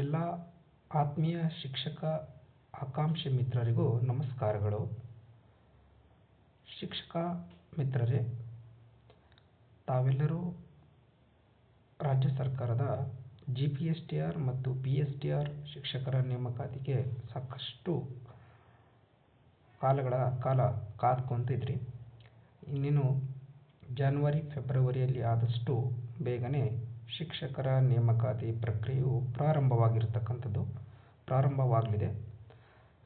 ಎಲ್ಲ ಆತ್ಮೀಯ ಶಿಕ್ಷಕ ಆಕಾಂಕ್ಷಿ ಮಿತ್ರರಿಗೂ ನಮಸ್ಕಾರಗಳು. ಶಿಕ್ಷಕ ಮಿತ್ರರೇ, ತಾವೆಲ್ಲರೂ ರಾಜ್ಯ ಸರ್ಕಾರದ G P S T R ಮತ್ತು ಪಿ ಎಸ್ ಟಿ ಆರ್ ಶಿಕ್ಷಕರ ನೇಮಕಾತಿಗೆ ಸಾಕಷ್ಟು ಕಾಲಗಳ ಕಾಲ ಕಾದ್ಕೊಂತಿದ್ರಿ. ಇನ್ನೇನು ಜನವರಿ ಫೆಬ್ರವರಿಯಲ್ಲಿ ಆದಷ್ಟು ಬೇಗನೆ ಶಿಕ್ಷಕರ ನೇಮಕಾತಿ ಪ್ರಕ್ರಿಯೆಯು ಪ್ರಾರಂಭವಾಗಿರತಕ್ಕಂಥದ್ದು, ಪ್ರಾರಂಭವಾಗಲಿದೆ.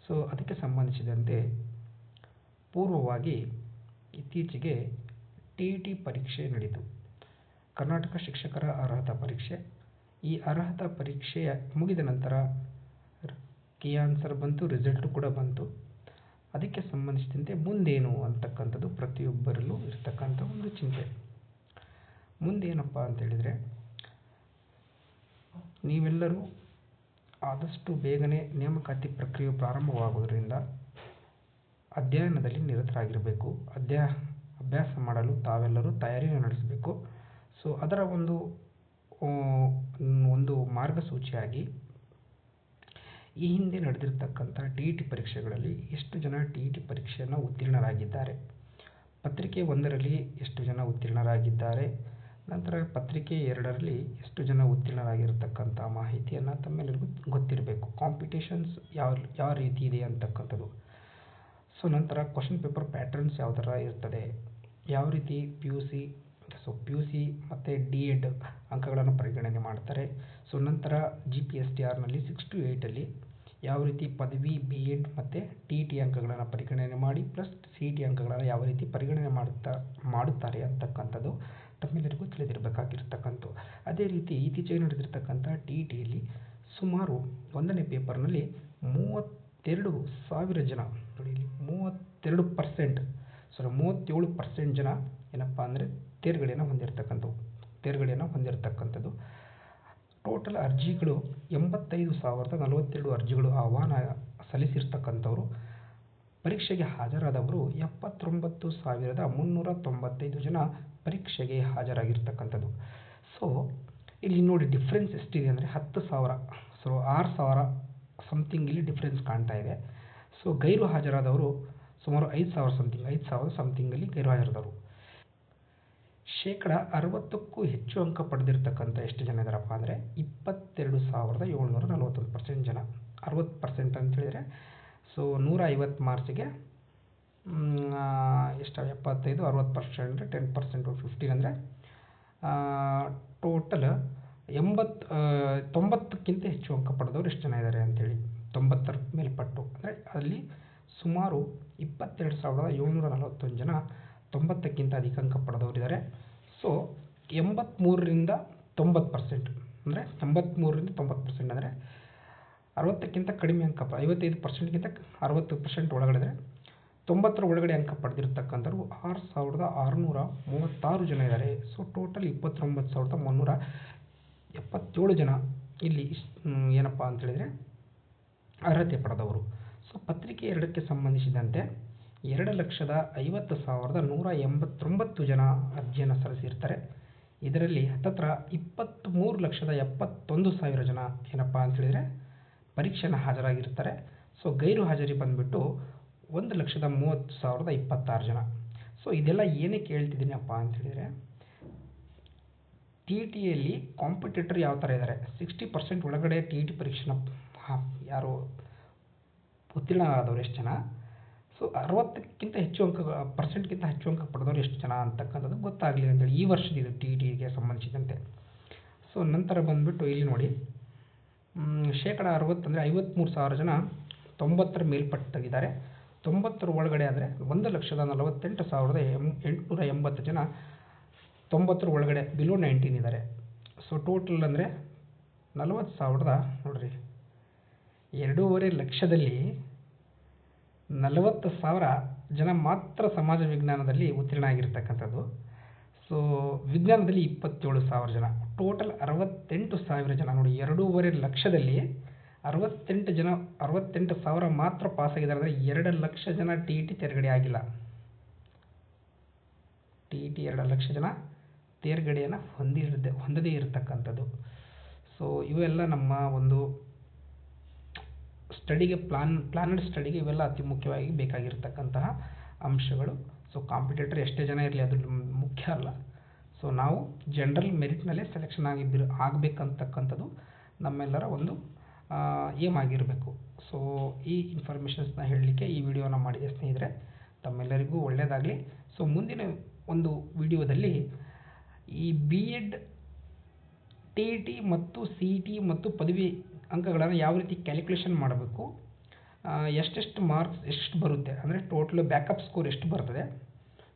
ಸೊ ಅದಕ್ಕೆ ಸಂಬಂಧಿಸಿದಂತೆ ಪೂರ್ವವಾಗಿ ಇತ್ತೀಚೆಗೆ ಟಿ ಇ ಟಿ ಪರೀಕ್ಷೆ ನಡೆಯಿತು. ಕರ್ನಾಟಕ ಶಿಕ್ಷಕರ ಅರ್ಹತಾ ಪರೀಕ್ಷೆ. ಈ ಅರ್ಹತಾ ಪರೀಕ್ಷೆಯ ಮುಗಿದ ನಂತರ ಕೀ ಆನ್ಸರ್ ಬಂತು, ರಿಸಲ್ಟು ಕೂಡ ಬಂತು. ಅದಕ್ಕೆ ಸಂಬಂಧಿಸಿದಂತೆ ಮುಂದೇನು ಅಂತಕ್ಕಂಥದ್ದು ಪ್ರತಿಯೊಬ್ಬರಲ್ಲೂ ಇರತಕ್ಕಂಥ ಒಂದು ಚಿಂತೆ. ಮುಂದೇನಪ್ಪ ಅಂತೇಳಿದರೆ ನೀವೆಲ್ಲರೂ ಆದಷ್ಟು ಬೇಗನೆ ನೇಮಕಾತಿ ಪ್ರಕ್ರಿಯೆ ಪ್ರಾರಂಭವಾಗುವುದರಿಂದ ಅಧ್ಯಯನದಲ್ಲಿ ನಿರತರಾಗಿರಬೇಕು. ಅಧ್ಯ ಅಭ್ಯಾಸ ಮಾಡಲು ತಾವೆಲ್ಲರೂ ತಯಾರಿಯನ್ನು ನಡೆಸಬೇಕು. ಸೊ ಅದರ ಒಂದು ಒಂದು ಮಾರ್ಗಸೂಚಿಯಾಗಿ ಈ ಹಿಂದೆ ನಡೆದಿರ್ತಕ್ಕಂಥ ಟಿ ಇ ಟಿ ಪರೀಕ್ಷೆಗಳಲ್ಲಿ ಎಷ್ಟು ಜನ ಟಿ ಇ ಟಿ ಪರೀಕ್ಷೆಯನ್ನು ಉತ್ತೀರ್ಣರಾಗಿದ್ದಾರೆ? ಪತ್ರಿಕೆ ಒಂದರಲ್ಲಿ ಎಷ್ಟು ಜನ ಉತ್ತೀರ್ಣರಾಗಿದ್ದಾರೆ? ನಂತರ ಪತ್ರಿಕೆ ಎರಡರಲ್ಲಿ ಎಷ್ಟು ಜನ ಉತ್ತೀರ್ಣರಾಗಿರ್ತಕ್ಕಂಥ ಮಾಹಿತಿಯನ್ನು ತಮ್ಮೆಲ್ಲರಿಗೂ ಗೊತ್ತಿರಬೇಕು. ಕಾಂಪಿಟೇಷನ್ಸ್ ಯಾವ ಯಾವ ರೀತಿ ಇದೆ ಅಂತಕ್ಕಂಥದ್ದು. ಸೊ ನಂತರ ಕ್ವಶನ್ ಪೇಪರ್ ಪ್ಯಾಟರ್ನ್ಸ್ ಯಾವ ಥರ ಇರ್ತದೆ? ಯಾವ ರೀತಿ P U C so P U C ಮತ್ತು ಡಿ ಎಡ್ ಅಂಕಗಳನ್ನು ಪರಿಗಣನೆ ಮಾಡ್ತಾರೆ? ಸೊ ನಂತರ ಜಿ ಪಿ ಎಸ್ ಟಿ ಆರ್ನಲ್ಲಿ ಸಿಕ್ಸ್ ಟು ಏಯ್ಟಲ್ಲಿ ಯಾವ ರೀತಿ ಪದವಿ ಬಿ ಎಡ್ ಮತ್ತು ಟಿ ಟಿ ಅಂಕಗಳನ್ನು ಪರಿಗಣನೆ ಮಾಡಿ ಪ್ಲಸ್ ಸಿ ಇ ಟಿ ಅಂಕಗಳನ್ನು ಯಾವ ರೀತಿ ಪರಿಗಣನೆ ಮಾಡುತ್ತಾ, ಮಾಡುತ್ತಾರೆ ಅಂತಕ್ಕಂಥದ್ದು. ತಮ್ಮೆಲ್ಲರಿಗೂ ತಿಳಿದಿರಬೇಕಾಗಿರ್ತಕ್ಕಂಥ ಅದೇ ರೀತಿ ಇತ್ತೀಚೆಗೆ ನಡೆದಿರ್ತಕ್ಕಂಥ ಟಿ ಇ ಟಿಯಲ್ಲಿ ಸುಮಾರು ಒಂದನೇ ಪೇಪರ್ನಲ್ಲಿ ಮೂವತ್ತೆರಡು ಸಾವಿರ ಜನ, ನೋಡಿ ಇಲ್ಲಿ ಮೂವತ್ತೆರಡು ಪರ್ಸೆಂಟ್ ಸಾರಿ ಮೂವತ್ತೇಳು ಪರ್ಸೆಂಟ್ ಜನ ಏನಪ್ಪ ಅಂದರೆ ತೇರ್ಗಡೆಯನ್ನು ಹೊಂದಿರತಕ್ಕಂಥವು ತೇರ್ಗಡೆಯನ್ನು ಹೊಂದಿರತಕ್ಕಂಥದ್ದು. ಟೋಟಲ್ ಅರ್ಜಿಗಳು ಎಂಬತ್ತೈದು ಸಾವಿರದ ನಲವತ್ತೆರಡು ಅರ್ಜಿಗಳು ಆಹ್ವಾನ ಸಲ್ಲಿಸಿರ್ತಕ್ಕಂಥವ್ರು. ಪರೀಕ್ಷೆಗೆ ಹಾಜರಾದವರು ಎಪ್ಪತ್ತೊಂಬತ್ತು ಸಾವಿರದ ಮುನ್ನೂರ ತೊಂಬತ್ತೈದು ಜನ ಪರೀಕ್ಷೆಗೆ ಹಾಜರಾಗಿರ್ತಕ್ಕಂಥದ್ದು. ಸೊ ಇಲ್ಲಿ ನೋಡಿ ಡಿಫ್ರೆನ್ಸ್ ಎಷ್ಟಿದೆ ಅಂದರೆ ಹತ್ತು ಸಾವಿರ ಸೊ ಆರು ಸಾವಿರ ಸಮಥಿಂಗ್ ಇಲ್ಲಿ ಡಿಫ್ರೆನ್ಸ್ ಕಾಣ್ತಾ ಇದೆ. ಸೊ ಗೈರು ಹಾಜರಾದವರು ಸುಮಾರು ಐದು ಸಾವಿರ ಸಮಥಿಂಗ್ ಐದು ಸಾವಿರ ಸಮಥಿಂಗಲ್ಲಿ ಗೈರು ಹಾಜರಾದವರು. ಶೇಕಡ ಅರವತ್ತಕ್ಕೂ ಹೆಚ್ಚು ಅಂಕ ಪಡೆದಿರ್ತಕ್ಕಂಥ ಎಷ್ಟು ಜನ ಇದ್ದಾರಪ್ಪ ಅಂದರೆ ಇಪ್ಪತ್ತೆರಡು ಸಾವಿರದ ಏಳ್ನೂರ ನಲವತ್ತೊಂದು ಪರ್ಸೆಂಟ್ ಜನ. ಅರವತ್ತು ಪರ್ಸೆಂಟ್ ಅಂತ ಹೇಳಿದರೆ ಸೊ ನೂರ ಐವತ್ತು ಮಾರ್ಕ್ಸಿಗೆ ಎಷ್ಟು, ಎಪ್ಪತ್ತೈದು, ಅರವತ್ತು ಪರ್ಸೆಂಟ್ ಅಂದರೆ ಟೆನ್ ಪರ್ಸೆಂಟು ಫಿಫ್ಟೀನ್ ಅಂದರೆ ಟೋಟಲ್ ಎಂಬತ್ತು ತೊಂಬತ್ತಕ್ಕಿಂತ ಹೆಚ್ಚು ಅಂಕ ಪಡೆದವ್ರು ಎಷ್ಟು ಜನ ಇದ್ದಾರೆ ಅಂಥೇಳಿ ತೊಂಬತ್ತರ ಮೇಲ್ಪಟ್ಟು. ಅಂದರೆ ಅಲ್ಲಿ ಸುಮಾರು ಇಪ್ಪತ್ತೆರಡು ಸಾವಿರದ ಏಳ್ನೂರ ನಲವತ್ತೊಂದು ಜನ ತೊಂಬತ್ತಕ್ಕಿಂತ ಅಧಿಕ ಅಂಕ ಪಡೆದವರಿದ್ದಾರೆ ಸೊ ಎಂಬತ್ತ್ಮೂರರಿಂದ ತೊಂಬತ್ತು ಪರ್ಸೆಂಟ್. ಅಂದರೆ ಎಂಬತ್ತ್ಮೂರರಿಂದ ತೊಂಬತ್ತು ಪರ್ಸೆಂಟ್ ಅಂದರೆ ಅರವತ್ತಕ್ಕಿಂತ ಕಡಿಮೆ ಅಂಕ ಐವತ್ತೈದು ಪರ್ಸೆಂಟ್ಗಿಂತ ಅರವತ್ತು ಪರ್ಸೆಂಟ್ ಒಳಗಡೆ ಇದ್ದರೆ ತೊಂಬತ್ತರ ಒಳಗಡೆ ಅಂಕ ಪಡೆದಿರ್ತಕ್ಕಂಥವ್ರು ಆರು ಸಾವಿರದ ಆರುನೂರ ಮೂವತ್ತಾರು ಜನ ಇದ್ದಾರೆ. ಸೊ ಟೋಟಲ್ ಇಪ್ಪತ್ತೊಂಬತ್ತು ಸಾವಿರದ ಮುನ್ನೂರ ಎಪ್ಪತ್ತೇಳು ಜನ ಇಲ್ಲಿ ಏನಪ್ಪ ಅಂತೇಳಿದರೆ ಅರ್ಹತೆ ಪಡೆದವರು. ಸೊ ಪತ್ರಿಕೆ ಎರಡಕ್ಕೆ ಸಂಬಂಧಿಸಿದಂತೆ ಎರಡು ಲಕ್ಷದ ಐವತ್ತು ಸಾವಿರದ ನೂರ ಎಂಬತ್ತೊಂಬತ್ತು ಜನ ಅರ್ಜಿಯನ್ನು ಸಲ್ಲಿಸಿರ್ತಾರೆ. ಇದರಲ್ಲಿ ಹತ್ತತ್ರ ಇಪ್ಪತ್ತ್ಮೂರು ಲಕ್ಷದ ಎಪ್ಪತ್ತೊಂದು ಸಾವಿರ ಜನ ಏನಪ್ಪ ಅಂತೇಳಿದರೆ ಪರೀಕ್ಷೆನ ಹಾಜರಾಗಿರ್ತಾರೆ. ಸೊ ಗೈರು ಹಾಜರಿ ಬಂದುಬಿಟ್ಟು ಒಂದು ಲಕ್ಷದ ಮೂವತ್ತು ಸಾವಿರದ ಇಪ್ಪತ್ತಾರು ಜನ. ಸೊ ಇದೆಲ್ಲ ಏನಕ್ಕೆ ಹೇಳ್ತಿದ್ದೀನಪ್ಪ ಅಂತೇಳಿದರೆ ಟಿ ಇ ಟಿಯಲ್ಲಿ ಕಾಂಪಿಟೇಟರ್ ಯಾವ ಥರ ಇದ್ದಾರೆ? ಸಿಕ್ಸ್ಟಿ ಪರ್ಸೆಂಟ್ ಒಳಗಡೆ ಟಿ ಇ ಟಿ ಪರೀಕ್ಷೆನ ಯಾರು ಉತ್ತೀರ್ಣ ಆದವ್ರು ಎಷ್ಟು ಜನ? ಸೊ ಅರವತ್ತಕ್ಕಿಂತ ಹೆಚ್ಚು ಅಂಕ ಪರ್ಸೆಂಟ್ಗಿಂತ ಹೆಚ್ಚು ಅಂಕ ಪಡೆದವ್ರು ಎಷ್ಟು ಜನ ಅಂತಕ್ಕಂಥದ್ದು ಗೊತ್ತಾಗಲಿ ಅಂತೇಳಿ ಈ ವರ್ಷದಿದು ಟಿ ಇ ಟಿಗೆ ಸಂಬಂಧಿಸಿದಂತೆ. ಸೊ ನಂತರ ಬಂದುಬಿಟ್ಟು ಇಲ್ಲಿ ನೋಡಿ ಶೇಕಡ ಅರವತ್ತಂದರೆ ಐವತ್ತ್ಮೂರು ಸಾವಿರ ಜನ ತೊಂಬತ್ತರ ಮೇಲ್ಪಟ್ಟಿದ್ದಾರೆ. ತೊಂಬತ್ತರ ಒಳಗಡೆ ಆದರೆ ಒಂದು ಲಕ್ಷದ ನಲವತ್ತೆಂಟು ಸಾವಿರದ ಎಂ ಎಂಟುನೂರ ಎಂಬತ್ತು ಜನ ತೊಂಬತ್ತರ ಒಳಗಡೆ ಬಿಲೋ ನೈನ್ಟೀನ್ ಇದ್ದಾರೆ. ಸೊ ಟೋಟಲ್ ಅಂದರೆ ನಲವತ್ತು ಸಾವಿರದ ನೋಡಿರಿ, ಎರಡೂವರೆ ಲಕ್ಷದಲ್ಲಿ ನಲವತ್ತು ಸಾವಿರ ಜನ ಮಾತ್ರ ಸಮಾಜ ವಿಜ್ಞಾನದಲ್ಲಿ ಉತ್ತೀರ್ಣ ಆಗಿರ್ತಕ್ಕಂಥದ್ದು. ಸೊ ವಿಜ್ಞಾನದಲ್ಲಿ ಇಪ್ಪತ್ತೇಳು ಸಾವಿರ ಜನ. ಟೋಟಲ್ ಅರವತ್ತೆಂಟು ಸಾವಿರ ಜನ ನೋಡಿ, ಎರಡೂವರೆ ಲಕ್ಷದಲ್ಲಿ ಅರವತ್ತೆಂಟು ಜನ, ಅರವತ್ತೆಂಟು ಸಾವಿರ ಮಾತ್ರ ಪಾಸಾಗಿದ್ದಾರೆ ಅಂದರೆ ಎರಡು ಲಕ್ಷ ಜನ ಟಿ ಇ ಟಿ ತೇರ್ಗಡೆ ಆಗಿಲ್ಲ. ಟಿ ಇ ಟಿ ಎರಡು ಲಕ್ಷ ಜನ ತೇರ್ಗಡೆಯನ್ನು ಹೊಂದಿರದೆ ಹೊಂದದೇ ಇರತಕ್ಕಂಥದ್ದು. ಸೊ ಇವೆಲ್ಲ ನಮ್ಮ ಒಂದು ಸ್ಟಡಿಗೆ ಪ್ಲಾನ್, ಪ್ಲಾನೆಡ್ ಸ್ಟಡಿಗೆ ಇವೆಲ್ಲ ಅತಿ ಮುಖ್ಯವಾಗಿ ಬೇಕಾಗಿರ್ತಕ್ಕಂತಹ ಅಂಶಗಳು. ಸೊ ಕಾಂಪಿಟೇಟರ್ ಎಷ್ಟೇ ಜನ ಇರಲಿ ಅದು ಮುಖ್ಯ ಅಲ್ಲ. ಸೊ ನಾವು ಜನರಲ್ ಮೆರಿಟ್ನಲ್ಲೇ ಸೆಲೆಕ್ಷನ್ ಆಗಿದ್ದಿರ, ಆಗಬೇಕಂತಕ್ಕಂಥದ್ದು ನಮ್ಮೆಲ್ಲರ ಒಂದು ಏಮ್ ಆಗಿರಬೇಕು ಸೊ ಈ ಇನ್ಫಾರ್ಮೇಷನ್ಸ್ನ ಹೇಳಲಿಕ್ಕೆ ಈ ವಿಡಿಯೋನ ಮಾಡಿದೆ ಸ್ನೇಹಿತರೆ. ತಮ್ಮೆಲ್ಲರಿಗೂ ಒಳ್ಳೆಯದಾಗಲಿ ಸೊ ಮುಂದಿನ ಒಂದು ವಿಡಿಯೋದಲ್ಲಿ ಈ ಬಿ ಎಡ್ ಟಿ ಟಿ ಮತ್ತು ಸಿ ಟಿ ಮತ್ತು ಪದವಿ ಅಂಕಗಳನ್ನು ಯಾವ ರೀತಿ ಕ್ಯಾಲ್ಕುಲೇಷನ್ ಮಾಡಬೇಕು ಎಷ್ಟೆಷ್ಟು ಮಾರ್ಕ್ಸ್ ಎಷ್ಟು ಬರುತ್ತೆ, ಅಂದರೆ ಟೋಟಲ್ ಬ್ಯಾಕಪ್ ಸ್ಕೋರ್ ಎಷ್ಟು ಬರ್ತದೆ.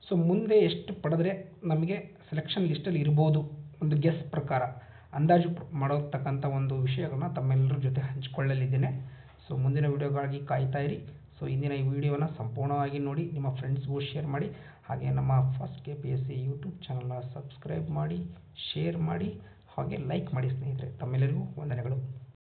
ಸೊ ಮುಂದೆ ಎಷ್ಟು ಪಡೆದ್ರೆ ನಮಗೆ ಸೆಲೆಕ್ಷನ್ ಲಿಸ್ಟಲ್ಲಿ ಇರ್ಬೋದು, ಒಂದು ಗೆಸ್ ಪ್ರಕಾರ. ಅಂದಾಜು ಮಾಡತಕ್ಕಂಥ ಒಂದು ವಿಷಯಗಳನ್ನ ತಮ್ಮೆಲ್ಲರ ಜೊತೆ ಹಂಚಿಕೊಳ್ಳಲಿದ್ದೇನೆ. ಸೊ ಮುಂದಿನ ವೀಡಿಯೋಗಾಗಿ ಕಾಯ್ತಾ ಇರಿ. ಸೊ ಇಂದಿನ ಈ ವಿಡಿಯೋನ ಸಂಪೂರ್ಣವಾಗಿ ನೋಡಿ, ನಿಮ್ಮ ಫ್ರೆಂಡ್ಸ್ಗೂ ಶೇರ್ ಮಾಡಿ, ಹಾಗೆ ನಮ್ಮ first K P S C YouTube ಚಾನಲ್ನ ಸಬ್ಸ್ಕ್ರೈಬ್ ಮಾಡಿ ಶೇರ್ ಮಾಡಿ, ಹಾಗೆ ಲೈಕ್ ಮಾಡಿ ಸ್ನೇಹಿತರೆ. ತಮ್ಮೆಲ್ಲರಿಗೂ ವಂದನೆಗಳು.